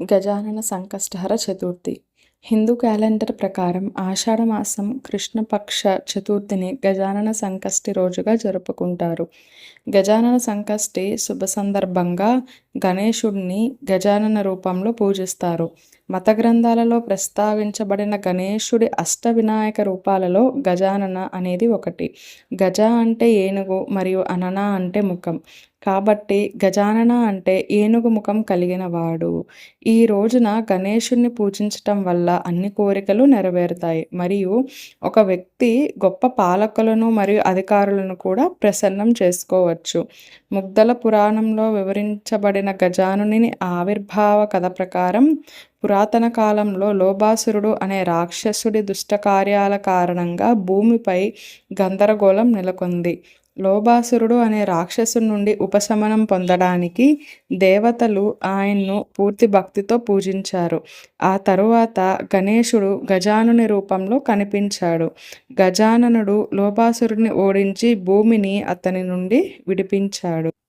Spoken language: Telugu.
గజానన సంకష్టహర చతుర్థి. హిందూ క్యాలెండర్ ప్రకారం ఆషాఢమాసం కృష్ణపక్ష చతుర్థిని గజానన సంకష్టి రోజుగా జరుపుకుంటారు. గజానన సంకష్టి శుభ సందర్భంగా గణేశుడిని గజానన రూపంలో పూజిస్తారు. మత గ్రంథాలలో ప్రస్తావించబడిన గణేశుడి అష్ట వినాయక రూపాలలో గజానన అనేది ఒకటి. గజ అంటే ఏనుగు మరియు అనన అంటే ముఖం. కాబట్టి గజానన అంటే ఏనుగు ముఖం కలిగిన వాడు. ఈ రోజున గణేశుణ్ణి పూజించటం వల్ల అన్ని కోరికలు నెరవేరుతాయి. మరియు ఒక వ్యక్తి గొప్ప పాలకులను మరియు అధికారులను కూడా ప్రసన్నం చేసుకోవచ్చు. ముగ్ధల పురాణంలో వివరించబడిన గజానుని ఆవిర్భావ కథ ప్రకారం పురాతన కాలంలో లోబాసురుడు అనే రాక్షసుడి దుష్టకార్యాల కారణంగా భూమిపై గందరగోళం నెలకొంది. లోబాసురుడు అనే రాక్షసుడి నుండి ఉపశమనం పొందడానికి దేవతలు ఆయన్ను పూర్తి భక్తితో పూజించారు. ఆ తరువాత గణేశుడు గజానుని రూపంలో కనిపించాడు. గజాననుడు లోబాసురుడిని ఓడించి భూమిని అతని నుండి విడిపించాడు.